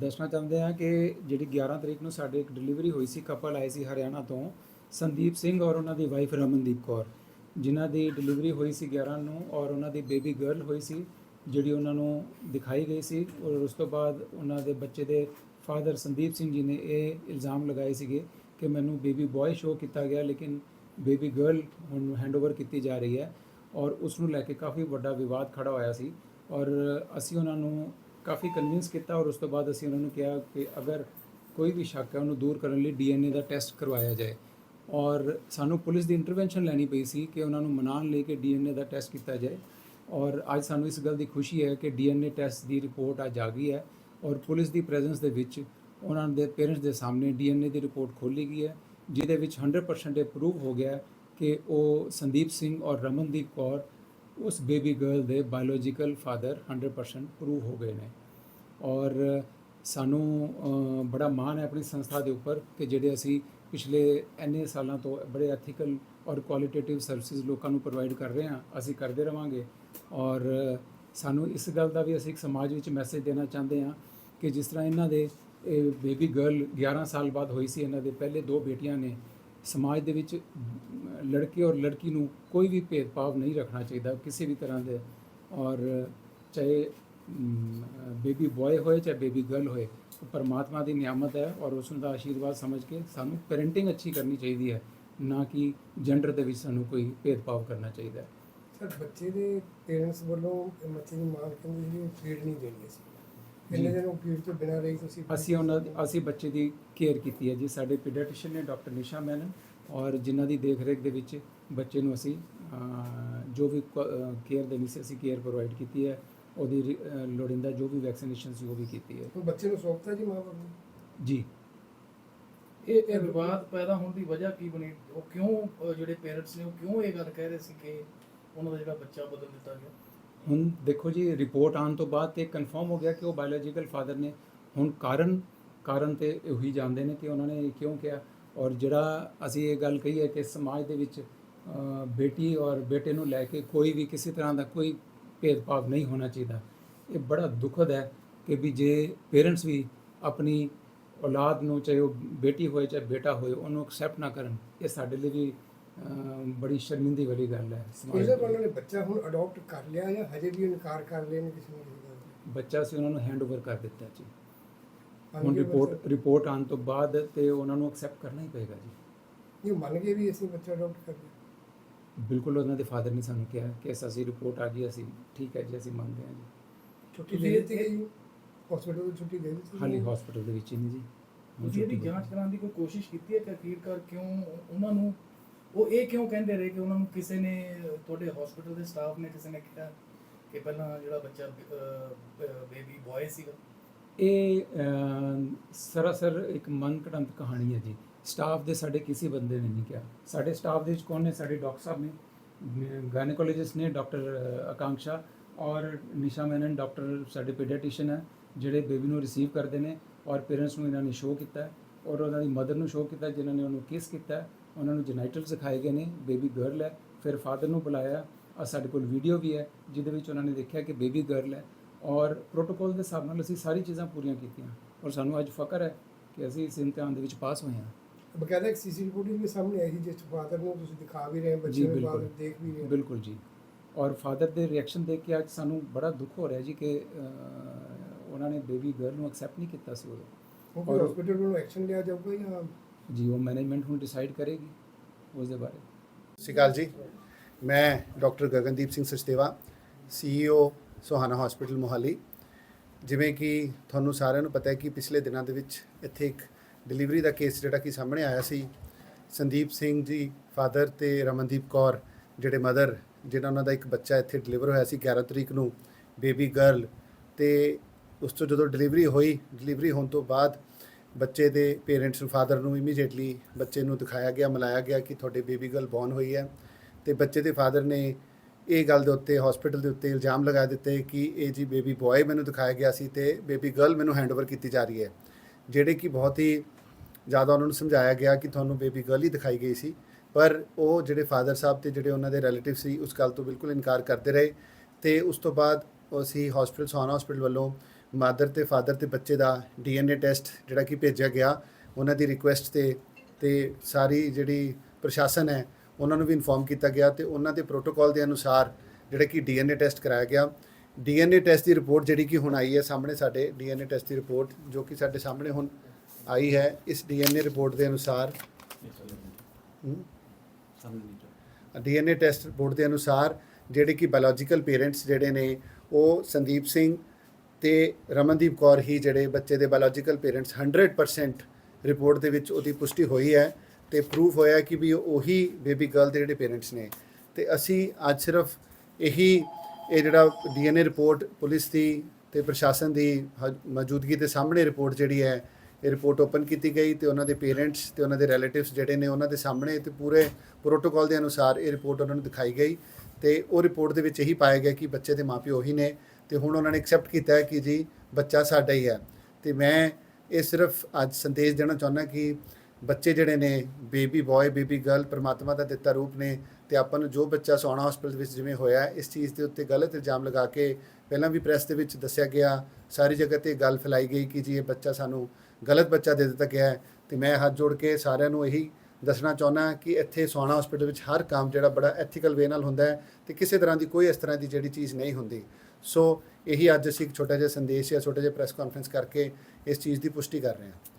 ਦੱਸਣਾ ਚਾਹੁੰਦੇ ਹਾਂ ਕਿ ਜਿਹੜੀ 11 ਤਰੀਕ ਨੂੰ ਸਾਡੇ ਇੱਕ ਡਿਲੀਵਰੀ ਹੋਈ ਸੀ ਕਪਲ ਆਏ ਸੀ ਹਰਿਆਣਾ ਤੋਂ, ਸੰਦੀਪ ਸਿੰਘ ਔਰ ਉਹਨਾਂ ਦੀ ਵਾਈਫ ਰਮਨਦੀਪ ਕੌਰ। ਜਿਨ੍ਹਾਂ ਦੀ ਡਿਲੀਵਰੀ ਹੋਈ ਸੀ 11 ਨੂੰ ਔਰ ਉਹਨਾਂ ਦੀ ਬੇਬੀ ਗਰਲ ਹੋਈ ਸੀ, ਜਿਹੜੀ ਉਹਨਾਂ ਨੂੰ ਦਿਖਾਈ ਗਈ ਸੀ ਔਰ ਉਸ ਤੋਂ ਬਾਅਦ ਉਹਨਾਂ ਦੇ ਬੱਚੇ ਦੇ ਫਾਦਰ ਸੰਦੀਪ ਸਿੰਘ ਜੀ ਨੇ ਇਹ ਇਲਜ਼ਾਮ ਲਗਾਏ ਸੀਗੇ ਕਿ ਮੈਨੂੰ ਬੇਬੀ ਬॉय ਸ਼ੋ ਕੀਤਾ ਗਿਆ, ਲੇਕਿਨ ਬੇਬੀ ਗਰਲ ਹੁਣ ਹੈਂਡਓਵਰ ਕੀਤੀ ਜਾ ਰਹੀ ਹੈ ਔਰ ਉਸ ਨੂੰ ਲੈ ਕੇ ਕਾਫੀ ਵੱਡਾ ਵਿਵਾਦ ਖੜਾ ਹੋਇਆ ਸੀ ਔਰ ਅਸੀਂ ਉਹਨਾਂ ਨੂੰ ਕਾਫੀ ਕਨਵਿੰਸ ਕੀਤਾ ਔਰ ਉਸ ਤੋਂ ਬਾਅਦ ਅਸੀਂ ਉਹਨਾਂ ਨੂੰ ਕਿਹਾ ਕਿ ਅਗਰ ਕੋਈ ਵੀ ਸ਼ੱਕ ਹੈ ਉਹਨੂੰ ਦੂਰ ਕਰਨ ਲਈ ਡੀਐਨਏ ਦਾ ਟੈਸਟ ਕਰਵਾਇਆ ਜਾਏ। ਔਰ ਸਾਨੂੰ ਪੁਲਿਸ ਦੀ ਇੰਟਰਵੈਂਸ਼ਨ ਲੈਣੀ ਪਈ ਸੀ ਕਿ ਉਹਨਾਂ ਨੂੰ ਮਨਾਉਣ ਲਈ ਕਿ ਡੀਐਨਏ ਦਾ ਟੈਸਟ ਕੀਤਾ ਜਾਏ। ਔਰ ਅੱਜ ਸਾਨੂੰ ਇਸ ਗੱਲ ਦੀ ਖੁਸ਼ੀ ਹੈ ਕਿ ਡੀਐਨਏ ਟੈਸਟ ਦੀ ਰਿਪੋਰਟ ਅੱਜ ਆ ਗਈ ਹੈ ਔਰ ਪੁਲਿਸ ਦੀ ਪ੍ਰੈਜ਼ੈਂਸ ਦੇ ਵਿੱਚ ਉਹਨਾਂ ਦੇ ਪੇਰੈਂਟਸ ਦੇ ਸਾਹਮਣੇ ਡੀਐਨਏ ਦੀ ਰਿਪੋਰਟ ਖੋਲੀ ਗਈ ਹੈ, ਜਿਹਦੇ ਵਿੱਚ 100% ਇਹ ਪ੍ਰੂਵ ਹੋ ਗਿਆ ਕਿ ਉਹ ਸੰਦੀਪ ਸਿੰਘ ਔਰ ਰਮਨਦੀਪ ਕੌਰ ਉਸ ਬੇਬੀ ਗਰਲ ਦੇ ਬਾਇਓਲੋਜੀਕਲ ਫਾਦਰ 100% ਪ੍ਰੂਵ ਹੋ ਗਏ ਨੇ ਔਰ ਸਾਨੂੰ ਬੜਾ ਮਾਣ ਹੈ ਆਪਣੀ ਸੰਸਥਾ ਦੇ ਉੱਪਰ ਕਿ ਜਿਹੜੇ ਅਸੀਂ ਪਿਛਲੇ ਇੰਨੇ ਸਾਲਾਂ ਤੋਂ ਬੜੇ ਐਥੀਕਲ ਔਰ ਕੁਆਲਿਟੇਟਿਵ ਸਰਵਿਸਿਜ਼ ਲੋਕਾਂ ਨੂੰ ਪ੍ਰੋਵਾਈਡ ਕਰ ਰਹੇ ਹਾਂ ਅਸੀਂ ਕਰਦੇ ਰਵਾਂਗੇ ਔਰ ਸਾਨੂੰ ਇਸ ਗੱਲ ਦਾ ਵੀ ਅਸੀਂ ਇੱਕ ਸਮਾਜ ਵਿੱਚ ਮੈਸੇਜ ਦੇਣਾ ਚਾਹੁੰਦੇ ਹਾਂ ਕਿ ਜਿਸ ਤਰ੍ਹਾਂ ਇਹਨਾਂ ਦੇ ਬੇਬੀ ਗਰਲ 11 ਸਾਲ ਬਾਅਦ ਹੋਈ ਸੀ ਇਹਨਾਂ ਦੇ ਪਹਿਲੇ ਦੋ ਬੇਟੀਆਂ ਨੇ ਸਮਾਜ ਦੇ ਵਿੱਚ ਲੜਕੇ ਔਰ ਲੜਕੀ ਨੂੰ ਕੋਈ ਵੀ ਭੇਦਭਾਵ ਨਹੀਂ ਰੱਖਣਾ ਚਾਹੀਦਾ, ਕਿਸੇ ਵੀ ਤਰ੍ਹਾਂ ਦੇ। ਔਰ ਚਾਹੇ ਬੇਬੀ ਬॉय ਹੋਏ ਚਾਹੇ ਬੇਬੀ ਗਰਲ ਹੋਏ, ਉਹ ਪਰਮਾਤਮਾ ਦੀ ਨਿਆਮਤ ਹੈ ਔਰ ਉਸ ਦਾ ਆਸ਼ੀਰਵਾਦ ਸਮਝ ਕੇ ਸਾਨੂੰ ਪੈਰੈਂਟਿੰਗ ਅੱਛੀ ਕਰਨੀ ਚਾਹੀਦੀ ਹੈ, ਨਾ ਕਿ ਜੈਂਡਰ ਦੇ ਵਿੱਚ ਸਾਨੂੰ ਕੋਈ ਭੇਦਭਾਵ ਕਰਨਾ ਚਾਹੀਦਾ ਸਰ, ਬੱਚੇ ਦੇ ਪੇਰੈਂਟਸ ਵੱਲੋਂ ਬੱਚੇ ਦੀ ਮਾਂ ਕਹਿੰਦੀ ਜੀ ਫੀਡ ਨਹੀਂ ਦੇਣੀ ਸੀ ਕਿੰਨੇ ਜੀ। ਦਿਨ ਉਹ ਫੀਡ ਤੋਂ ਬਿਨਾਂ ਰਹੀ ਤੁਸੀਂ ਅਸੀਂ ਉਹਨਾਂ ਦੀ ਅਸੀਂ ਬੱਚੇ ਦੀ ਕੇਅਰ ਕੀਤੀ ਹੈ ਜੀ। ਸਾਡੇ ਪੀਡੀਆਟ੍ਰਿਸ਼ੀਅਨ ਨੇ ਡਾਕਟਰ ਨਿਸ਼ਾ ਮੈਨਨ ਔਰ ਜਿਨ੍ਹਾਂ ਦੀ ਦੇਖ ਰੇਖ ਦੇ ਵਿੱਚ ਬੱਚੇ ਨੂੰ ਅਸੀਂ ਜੋ ਵੀ ਕੇਅਰ ਦੇਣੀ ਸੀ ਅਸੀਂ ਕੇਅਰ ਪ੍ਰੋਵਾਈਡ ਕੀਤੀ ਹੈ। ਉਹਦੀ ਲੋੜੀਂਦਾ ਜੋ ਵੀ ਵੈਕਸੀਨੇਸ਼ਨ ਸੀ ਉਹ ਵੀ ਕੀਤੀ ਹੈ। ਬੱਚੇ ਨੂੰ ਸੌਂਪਤਾ ਜੀ ਮਾਂ ਬਾਪ ਨੂੰ? ਜੀ। ਇਹ ਇਹ ਵਿਵਾਦ ਪੈਦਾ ਹੋਣ ਦੀ ਵਜ੍ਹਾ ਕੀ ਬਣੀ? ਉਹ ਕਿਉਂ ਜਿਹੜੇ ਪੇਰੈਂਟਸ ਨੇ ਉਹ ਕਿਉਂ ਇਹ ਗੱਲ ਕਹਿ ਰਹੇ ਸੀ ਕਿ ਉਹਨਾਂ ਦਾ ਜਿਹੜਾ ਬੱਚਾ ਬਦਲ ਦਿੱਤਾ ਗਿਆ? ਹੁਣ ਦੇਖੋ ਜੀ ਰਿਪੋਰਟ ਆਉਣ ਤੋਂ ਬਾਅਦ ਤੇ ਕਨਫਰਮ ਹੋ ਗਿਆ ਕਿ ਉਹ ਬਾਇਓਲੋਜੀਕਲ ਫਾਦਰ ਨੇ ਹੁਣ ਕਾਰਨ ਕਾਰਨ ਤੇ ਉਹੀ ਜਾਣਦੇ ਨੇ ਕਿ ਉਹਨਾਂ ਨੇ ਕਿਉਂ ਕਿਹਾ। ਔਰ ਜਿਹੜਾ ਅਸੀਂ ਇਹ ਗੱਲ ਕਹੀ ਹੈ ਕਿ ਸਮਾਜ ਦੇ ਵਿੱਚ ਬੇਟੀ ਔਰ ਬੇਟੇ ਨੂੰ ਲੈ ਕੇ ਕੋਈ ਵੀ ਕਿਸੇ ਤਰ੍ਹਾਂ ਦਾ ਕੋਈ ਭੇਦਭਾਵ ਨਹੀਂ ਹੋਣਾ ਚਾਹੀਦਾ। ਇਹ ਬੜਾ ਦੁਖਦ ਹੈ ਕਿ ਵੀ ਜੇ ਪੇਰੈਂਟਸ ਵੀ ਆਪਣੀ ਔਲਾਦ ਨੂੰ ਚਾਹੇ ਉਹ ਬੇਟੀ ਹੋਏ, ਚਾਹੇ ਬੇਟਾ ਹੋਏ, ਉਹਨੂੰ ਐਕਸੈਪਟ ਨਾ ਕਰਨ, ਇਹ ਸਾਡੇ ਲਈ ਵੀ ਬੜੀ ਸ਼ਰਮਿੰਦੀ ਵਾਲੀ ਗੱਲ ਹੈ। ਸਮਾਜ ਇਹਦੇ ਦੇ ਉਹਨਾਂ ਨੇ ਬੱਚਾ ਹੁਣ ਅਡਾਪਟ ਕਰ ਲਿਆ ਜਾਂ ਹਜੇ ਵੀ ਇਨਕਾਰ ਕਰ ਰਹੇ ਨੇ ਕਿਸੇ ਨੂੰ? ਬੱਚਾ ਸੀ ਉਹਨਾਂ ਨੂੰ ਹੈਂਡਓਵਰ ਕਰ ਦਿੱਤਾ ਜੀ। ਹੁਣ ਰਿਪੋਰਟ? ਰਿਪੋਰਟ ਆਉਣ ਤੋਂ ਬਾਅਦ ਤੇ ਉਹਨਾਂ ਨੂੰ ਐਕਸੈਪਟ ਕਰਨਾ ਹੀ ਪਏਗਾ ਜੀ। ਇਹ ਮੰਨ ਗਏ ਵੀ ਅਸੀਂ ਬੱਚਾ ਅਡਾਪਟ ਕਰ ਲਿਆ। ਬਿਲਕੁਲ ਉਹਨਾਂ ਦੇ ਫਾਦਰ ਨੇ ਸਾਨੂੰ ਕਿਹਾ ਕਿ ਅਸੀਂ ਰਿਪੋਰਟ ਆ ਗਈ ਅਸੀਂ ਠੀਕ ਹੈ ਜੀ ਅਸੀਂ ਮੰਨਦੇ ਹਾਂ ਜੀ। ਛੁੱਟੀ ਦੇ ਦਿੱਤੀ ਗਈ? ਹਸਪੀਟਲ ਤੋਂ ਛੁੱਟੀ ਦੇ ਦਿੱਤੀ ਹਾਲੀ ਗਈ? ਹਸਪੀਟਲ ਦੇ ਵਿੱਚ ਹੀ ਨਹੀਂ ਜੀ। ਤੁਸੀਂ ਇਹਦੀ ਛੁੱਟੀ ਜਾਂਚ ਕਰਾਉਣ ਦੀ ਕੋਈ ਕੋਸ਼ਿਸ਼ ਕੀਤੀ ਹੈ ਕਿ ਅਖੀਰਕਾਰ ਕਿਉਂ ਉਹਨਾਂ ਨੂੰ ਉਹ ਇਹ ਕਿਉਂ ਕਹਿੰਦੇ ਰਹੇ ਕਿ ਉਹਨਾਂ ਨੂੰ ਕਿਸੇ ਨੇ, ਤੁਹਾਡੇ ਹਸਪੀਟਲ ਦੇ ਸਟਾਫ ਨੇ ਕਿਸੇ ਨੇ ਕਿਹਾ ਕਿ ਪਹਿਲਾਂ ਜਿਹੜਾ ਬੱਚਾ ਬੇਬੀ ਬॉय ਸੀਗਾ? ਇਹ ਸਰਾਸਰ ਇੱਕ ਮਨ ਮਨਕੜੰਤ ਕਹਾਣੀ ਹੈ ਜੀ। ਸਟਾਫ ਦੇ ਸਾਡੇ ਕਿਸੇ ਬੰਦੇ ਨੇ ਨਹੀਂ ਕਿਹਾ। ਸਾਡੇ ਸਟਾਫ ਦੇ ਵਿੱਚ ਕੌਣ ਨੇ? ਸਾਡੇ ਡਾਕਟਰ ਸਾਹਿਬ ਨੇ ਗਾਇਨੇਕੋਲੋਜਿਸਟ ਨੇ ਡਾਕਟਰ ਆਕਾਂਸ਼ਾ ਔਰ ਨਿਸ਼ਾ ਮੈਨਨ, ਡਾਕਟਰ ਸਾਡੇ ਪੀਡੀਆਟ੍ਰੀਸ਼ੀਅਨ ਹੈ, ਜਿਹੜੇ ਬੇਬੀ ਨੂੰ ਰਿਸੀਵ ਕਰਦੇ ਨੇ ਔਰ ਪੇਰੈਂਟਸ ਨੂੰ ਇਹਨਾਂ ਨੇ ਸ਼ੋਅ ਕੀਤਾ ਔਰ ਉਹਨਾਂ ਦੀ ਮਦਰ ਨੂੰ ਸ਼ੋਅ ਕੀਤਾ ਜਿਨ੍ਹਾਂ ਨੇ ਉਹਨੂੰ ਕਿਸ ਕੀਤਾ ਉਹਨਾਂ ਨੂੰ ਜੈਨਾਈਟਲ ਸਿਖਾਏ ਗਏ ਨੇ ਬੇਬੀ ਗਰਲ ਹੈ ਫਿਰ ਫਾਦਰ ਨੂੰ ਬੁਲਾਇਆ ਔਰ ਸਾਡੇ ਕੋਲ ਵੀਡੀਓ ਵੀ ਹੈ ਜਿਹਦੇ ਵਿੱਚ ਉਹਨਾਂ ਨੇ ਦੇਖਿਆ ਕਿ ਬੇਬੀ ਗਰਲ ਹੈ ਔਰ ਪ੍ਰੋਟੋਕਾਲ ਦੇ ਹਿਸਾਬ ਨਾਲ ਅਸੀਂ ਸਾਰੀ ਚੀਜ਼ਾਂ ਪੂਰੀਆਂ ਕੀਤੀਆਂ ਔਰ ਸਾਨੂੰ ਅੱਜ ਫਖਰ ਹੈ ਕਿ ਅਸੀਂ ਇਸ ਇਮਤਿਹਾਨ ਦੇ ਵਿੱਚ ਪਾਸ ਹੋਏ ਹਾਂ। ਬਕਾਇਦਾ ਇੱਕ ਸੀਸੀ ਰਿਪੋਰਟ ਵੀ ਸਾਹਮਣੇ ਆਈ ਸੀ ਜਿਸ ਫਾਦਰ ਨੂੰ ਤੁਸੀਂ ਦਿਖਾ ਵੀ ਰਹੇ ਬੱਚੇ ਨੂੰ। ਬਾਅਦ ਦੇਖ ਵੀ ਰਹੇ ਬਿਲਕੁਲ ਜੀ। ਔਰ ਫਾਦਰ ਦੇ ਰਿਐਕਸ਼ਨ ਦੇਖ ਕੇ ਅੱਜ ਸਾਨੂੰ ਬੜਾ ਦੁੱਖ ਹੋ ਰਿਹਾ ਜੀ ਕਿ ਉਹਨਾਂ ਨੇ ਬੇਬੀ ਗਰਲ ਨੂੰ ਐਕਸੈਪਟ ਨਹੀਂ ਕੀਤਾ ਸੀ ਉਦੋਂ। ਔਰ- ਹਸਪੀਟਲ ਵੱਲੋਂ ਐਕਸ਼ਨ ਲਿਆ ਜਾਊਗਾ ਜਾਂ ਜੀ, ਉਹ ਮੈਨੇਜਮੈਂਟ ਹੁਣ ਡਿਸਾਈਡ ਕਰੇਗੀ ਉਸ ਦੇ ਬਾਰੇ। ਸਤਿ ਸ਼੍ਰੀ ਅਕਾਲ ਜੀ। ਮੈਂ doctor Gagandeep Singh Sachdeva CEO Sohana hospital Mohali. ਜਿਵੇਂ ਕਿ ਤੁਹਾਨੂੰ ਸਾਰਿਆਂ ਨੂੰ ਪਤਾ ਹੈ ਕਿ ਪਿਛਲੇ ਦਿਨਾਂ ਦੇ ਵਿੱਚ ਇੱਥੇ ਇੱਕ ਡਿਲੀਵਰੀ ਦਾ ਕੇਸ ਜਿਹੜਾ ਕਿ ਸਾਹਮਣੇ ਆਇਆ ਸੀ, ਸੰਦੀਪ ਸਿੰਘ ਜੀ ਫਾਦਰ ਤੇ ਰਮਨਦੀਪ ਕੌਰ, ਜਿਹੜੇ ਮਦਰ ਜਿਹੜਾ ਉਹਨਾਂ ਦਾ ਇੱਕ ਬੱਚਾ ਇੱਥੇ ਡਿਲੀਵਰ ਹੋਇਆ ਸੀ 11 ਤਰੀਕ ਨੂੰ ਬੇਬੀ ਗਰਲ ਤੇ ਉਸ ਤੋਂ ਜਦੋਂ ਡਿਲੀਵਰੀ ਹੋਈ ਡਿਲੀਵਰੀ ਹੋਣ ਤੋਂ ਬਾਅਦ ਬੱਚੇ ਦੇ ਪੇਰੈਂਟਸ ਨੂੰ ਫਾਦਰ ਨੂੰ ਇਮੀਡੀਏਟਲੀ ਬੱਚੇ ਨੂੰ ਦਿਖਾਇਆ ਗਿਆ, ਮਿਲਾਇਆ ਗਿਆ ਕਿ ਤੁਹਾਡੇ ਬੇਬੀ ਗਰਲ ਬੌਰਨ ਹੋਈ ਹੈ। ਤੇ ਬੱਚੇ ਦੇ ਫਾਦਰ ਨੇ ਇਹ ਗੱਲ ਦੇ ਉੱਤੇ ਹਸਪੀਟਲ ਦੇ ਉੱਤੇ ਇਲਜ਼ਾਮ ਲਗਾ ਦਿੱਤੇ ਕਿ ਇਹ ਜੀ ਬੇਬੀ ਬॉय ਮੈਨੂੰ ਦਿਖਾਇਆ ਗਿਆ ਸੀ ਤੇ ਬੇਬੀ ਗਰਲ ਮੈਨੂੰ ਹੈਂਡਓਵਰ ਕੀਤੀ ਜਾ ਰਹੀ ਹੈ। ਜਿਹੜੇ ਕਿ ਬਹੁਤ ਹੀ ਜ਼ਿਆਦਾ ਉਹਨਾਂ ਨੂੰ ਸਮਝਾਇਆ ਗਿਆ ਕਿ ਤੁਹਾਨੂੰ ਬੇਬੀ ਗਰਲ ਹੀ ਦਿਖਾਈ ਗਈ ਸੀ। ਪਰ ਉਹ ਜਿਹੜੇ ਫਾਦਰ ਸਾਹਿਬ ਤੇ ਜਿਹੜੇ ਉਹਨਾਂ ਦੇ ਰਿਲੇਟਿਵ ਸੀ, ਉਸ ਗੱਲ ਤੋਂ ਬਿਲਕੁਲ ਇਨਕਾਰ ਕਰਦੇ ਰਹੇ ਤੇ ਉਸ ਤੋਂ ਬਾਅਦ ਅਸੀਂ ਹਸਪੀਟਲ ਸੋਹਾਣਾ ਹਸਪੀਟਲ ਵੱਲੋਂ ਮਦਰ ਤੇ ਫਾਦਰ ਤੇ ਬੱਚੇ ਦਾ ਡੀਐਨਏ ਟੈਸਟ ਜਿਹੜਾ ਕਿ ਭੇਜਿਆ ਗਿਆ ਉਹਨਾਂ ਦੀ ਰਿਕੁਐਸਟ ਤੇ ਤੇ ਸਾਰੀ ਜਿਹੜੀ ਪ੍ਰਸ਼ਾਸਨ ਹੈ ਉਹਨਾਂ ਨੂੰ ਵੀ ਇਨਫੋਰਮ ਕੀਤਾ ਗਿਆ ਤੇ ਉਹਨਾਂ ਦੇ ਪ੍ਰੋਟੋਕਾਲ ਦੇ ਅਨੁਸਾਰ ਜਿਹੜਾ ਕਿ ਡੀਐਨਏ ਟੈਸਟ ਕਰਾਇਆ ਗਿਆ। ਡੀਐਨਏ ਟੈਸਟ ਦੀ ਰਿਪੋਰਟ ਜਿਹੜੀ ਕਿ ਹੁਣ ਆਈ ਹੈ ਸਾਹਮਣੇ ਸਾਡੇ ਡੀਐਨਏ ਟੈਸਟ ਦੀ ਰਿਪੋਰਟ ਜੋ ਕਿ ਸਾਡੇ ਸਾਹਮਣੇ ਹੁਣ ਆਈ ਹੈ ਇਸ ਡੀਐਨਏ ਰਿਪੋਰਟ ਦੇ ਅਨੁਸਾਰ ਹਮ, ਡੀਐਨਏ ਟੈਸਟ ਰਿਪੋਰਟ ਦੇ ਅਨੁਸਾਰ ਜਿਹੜੇ ਕਿ ਬਾਇਓਲੋਜੀਕਲ ਪੇਰੈਂਟਸ ਜਿਹੜੇ ਨੇ ਉਹ ਸੰਦੀਪ ਸਿੰਘ ਤੇ ਰਮਨਦੀਪ ਕੌਰ ਹੀ ਜਿਹੜੇ ਬੱਚੇ ਦੇ ਬਾਇਓਲੋਜੀਕਲ ਪੇਰੈਂਟਸ 100% ਰਿਪੋਰਟ ਦੇ ਵਿੱਚ ਉਹਦੀ ਪੁਸ਼ਟੀ ਹੋਈ ਹੈ ਤੇ ਪ੍ਰੂਫ ਹੋਇਆ ਕਿ ਵੀ ਉਹੀ ਬੇਬੀ ਗਰਲ ਦੇ ਜਿਹੜੇ ਪੇਰੈਂਟਸ ਨੇ। ਤੇ ਅਸੀਂ ਅੱਜ ਸਿਰਫ ਇਹੀ ਇਹ ਜਿਹੜਾ ਡੀਐਨਏ ਰਿਪੋਰਟ ਪੁਲਿਸ ਦੀ ਤੇ ਪ੍ਰਸ਼ਾਸਨ ਦੀ ਹ- ਮੌਜੂਦਗੀ ਦੇ ਸਾਹਮਣੇ ਰਿਪੋਰਟ ਜਿਹੜੀ ਹੈ, ਇਹ ਰਿਪੋਰਟ ਓਪਨ ਕੀਤੀ ਗਈ ਤੇ ਉਹਨਾਂ ਦੇ ਪੇਰੈਂਟਸ ਤੇ ਉਹਨਾਂ ਦੇ ਰਿਲੇਟਿਵਸ ਜਿਹੜੇ ਨੇ ਉਹਨਾਂ ਦੇ ਸਾਹਮਣੇ ਤੇ ਪੂਰੇ ਪ੍ਰੋਟੋਕਾਲ ਦੇ ਅਨੁਸਾਰ ਇਹ ਰਿਪੋਰਟ ਉਹਨਾਂ ਨੂੰ ਦਿਖਾਈ ਗਈ ਤੇ ਉਹ ਰਿਪੋਰਟ ਦੇ ਵਿੱਚ ਇਹੀ ਪਾਇਆ ਗਿਆ ਕਿ ਬੱਚੇ ਦੇ ਮਾਪਿਓ ਉਹੀ ਨੇ। ਤੇ ਹੁਣ ਉਹਨਾਂ ਨੇ ਐਕਸੈਪਟ ਕੀਤਾ ਹੈ ਕਿ ਜੀ ਬੱਚਾ ਸਾਡਾ ਹੀ ਹੈ ਤੇ ਮੈਂ ਇਹ ਸਿਰਫ ਅੱਜ ਸੰਦੇਸ਼ ਦੇਣਾ ਚਾਹੁੰਦਾ ਕਿ ਬੱਚੇ ਜਿਹੜੇ ਨੇ ਬੇਬੀ ਬॉय ਬੇਬੀ ਗਰਲ ਪਰਮਾਤਮਾ ਦਾ ਦਿੱਤਾ ਰੂਪ ਨੇ ਤੇ ਆਪਾਂ ਨੂੰ ਜੋ ਬੱਚਾ ਸੋਨਾ ਹਸਪੀਟਲ ਵਿੱਚ ਜਿਵੇਂ ਹੋਇਆ, ਇਸ ਚੀਜ਼ ਦੇ ਉੱਤੇ ਗਲਤ ਇਲਜ਼ਾਮ ਲਗਾ ਕੇ ਪਹਿਲਾਂ ਵੀ ਪ੍ਰੈਸ ਦੇ ਵਿੱਚ ਦੱਸਿਆ ਗਿਆ, ਸਾਰੀ ਜਗ੍ਹਾ ਤੇ ਗੱਲ ਫੈਲਾਈ ਗਈ ਕਿ ਜੀ ਇਹ ਬੱਚਾ ਸਾਨੂੰ ਗਲਤ ਬੱਚਾ ਦੇ ਦਿੱਤਾ ਗਿਆ ਹੈ। ਤੇ ਮੈਂ ਹੱਥ ਜੋੜ ਕੇ ਸਾਰਿਆਂ ਨੂੰ ਇਹੀ ਦੱਸਣਾ ਚਾਹੁੰਦਾ ਕਿ ਇੱਥੇ ਸੋਨਾ ਹਸਪੀਟਲ ਵਿੱਚ ਹਰ ਕੰਮ ਜਿਹੜਾ ਬੜਾ ਐਥੀਕਲ ਵੇ ਨਾਲ ਹੁੰਦਾ ਹੈ ਤੇ ਕਿਸੇ ਤਰ੍ਹਾਂ ਦੀ ਕੋਈ ਇਸ ਤਰ੍ਹਾਂ ਦੀ ਜਿਹੜੀ ਚੀਜ਼ ਨਹੀਂ ਹੁੰਦੀ। ਸੋ ਇਹੀ ਅੱਜ ਅਸੀਂ ਇੱਕ ਛੋਟਾ ਜਿਹਾ ਸੰਦੇਸ਼ ਜਾਂ ਛੋਟਾ ਜਿਹਾ ਪ੍ਰੈਸ ਕਾਨਫਰੰਸ ਕਰਕੇ ਇਸ ਚੀਜ਼ ਦੀ ਪੁਸ਼ਟੀ ਕਰ ਰਹੇ ਹਾਂ।